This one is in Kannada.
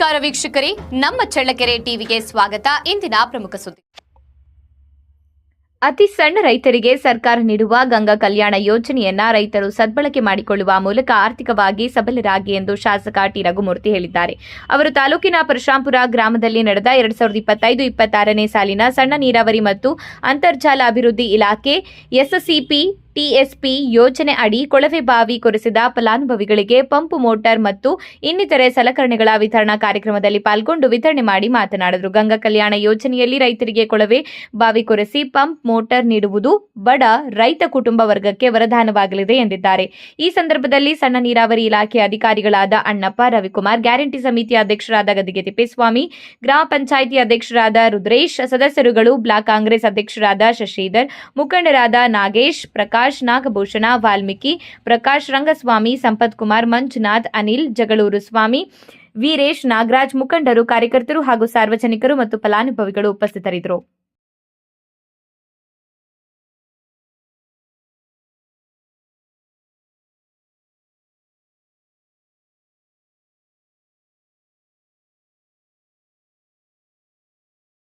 ವೀಕ್ಷಕರೇ, ನಮ್ಮ ಚಳ್ಳಕೆರೆ ಟಿವಿಗೆ ಸ್ವಾಗತ. ಇಂದಿನ ಪ್ರಮುಖ ಸುದ್ದಿ. ಅತಿ ಸಣ್ಣ ರೈತರಿಗೆ ಸರ್ಕಾರ ನೀಡುವ ಗಂಗಾ ಕಲ್ಯಾಣ ಯೋಜನೆಯನ್ನ ರೈತರು ಸದ್ಬಳಕೆ ಮಾಡಿಕೊಳ್ಳುವ ಮೂಲಕ ಆರ್ಥಿಕವಾಗಿ ಸಬಲರಾಗಿ ಎಂದು ಶಾಸಕ ಟಿ. ರಘುಮೂರ್ತಿ ಹೇಳಿದ್ದಾರೆ. ಅವರು ತಾಲೂಕಿನ ಪರಶಾಂಪುರ ಗ್ರಾಮದಲ್ಲಿ ನಡೆದ ಎರಡ್ ಸಾವಿರದ ಇಪ್ಪತ್ತೈದು ಇಪ್ಪತ್ತಾರನೇ ಸಾಲಿನ ಸಣ್ಣ ನೀರಾವರಿ ಮತ್ತು ಅಂತರ್ಜಾಲ ಅಭಿವೃದ್ಧಿ ಇಲಾಖೆ ಎಸ್ಎಸ್ಸಿಪಿ ಟಿಎಸ್ಪಿ ಯೋಜನೆ ಅಡಿ ಕೊಳವೆ ಬಾವಿ ಕೊರೆಸಿದ ಫಲಾನುಭವಿಗಳಿಗೆ ಪಂಪ್ ಮೋಟಾರ್ ಮತ್ತು ಇನ್ನಿತರೆ ಸಲಕರಣೆಗಳ ವಿತರಣಾ ಕಾರ್ಯಕ್ರಮದಲ್ಲಿ ಪಾಲ್ಗೊಂಡು ವಿತರಣೆ ಮಾಡಿ ಮಾತನಾಡಿದರು. ಗಂಗಾ ಕಲ್ಯಾಣ ಯೋಜನೆಯಲ್ಲಿ ರೈತರಿಗೆ ಕೊಳವೆ ಬಾವಿ ಕೊರೆಸಿ ಪಂಪ್ ಮೋಟಾರ್ ನೀಡುವುದು ಬಡ ರೈತ ಕುಟುಂಬ ವರ್ಗಕ್ಕೆ ವರದಾನವಾಗಲಿದೆ ಎಂದಿದ್ದಾರೆ. ಈ ಸಂದರ್ಭದಲ್ಲಿ ಸಣ್ಣ ನೀರಾವರಿ ಇಲಾಖೆ ಅಧಿಕಾರಿಗಳಾದ ಅಣ್ಣಪ್ಪ, ರವಿಕುಮಾರ್, ಗ್ಯಾರಂಟಿ ಸಮಿತಿ ಅಧ್ಯಕ್ಷರಾದ ಗದಿಗೆ ತಿಪ್ಪೇಸ್ವಾಮಿ, ಗ್ರಾಮ ಪಂಚಾಯಿತಿ ಅಧ್ಯಕ್ಷರಾದ ರುದ್ರೇಶ್, ಸದಸ್ಯರುಗಳು ಬ್ಲಾಕ್ ಕಾಂಗ್ರೆಸ್ ಅಧ್ಯಕ್ಷರಾದ ಶಶಿಧರ್, ಮುಖಂಡರಾದ ನಾಗೇಶ್, ಪ್ರಕಾಶ್ ನಾಗಭೂಷಣ, ವಾಲ್ಮೀಕಿ, ಪ್ರಕಾಶ್ ರಂಗಸ್ವಾಮಿ, ಸಂಪತ್ ಕುಮಾರ್, ಮಂಜುನಾಥ್, ಅನಿಲ್, ಜಗಳೂರು ಸ್ವಾಮಿ, ವೀರೇಶ್, ನಾಗರಾಜ್ ಮುಖಂಡರು, ಕಾರ್ಯಕರ್ತರು ಹಾಗೂ ಸಾರ್ವಜನಿಕರು ಮತ್ತು ಫಲಾನುಭವಿಗಳು ಉಪಸ್ಥಿತರಿದ್ದರು.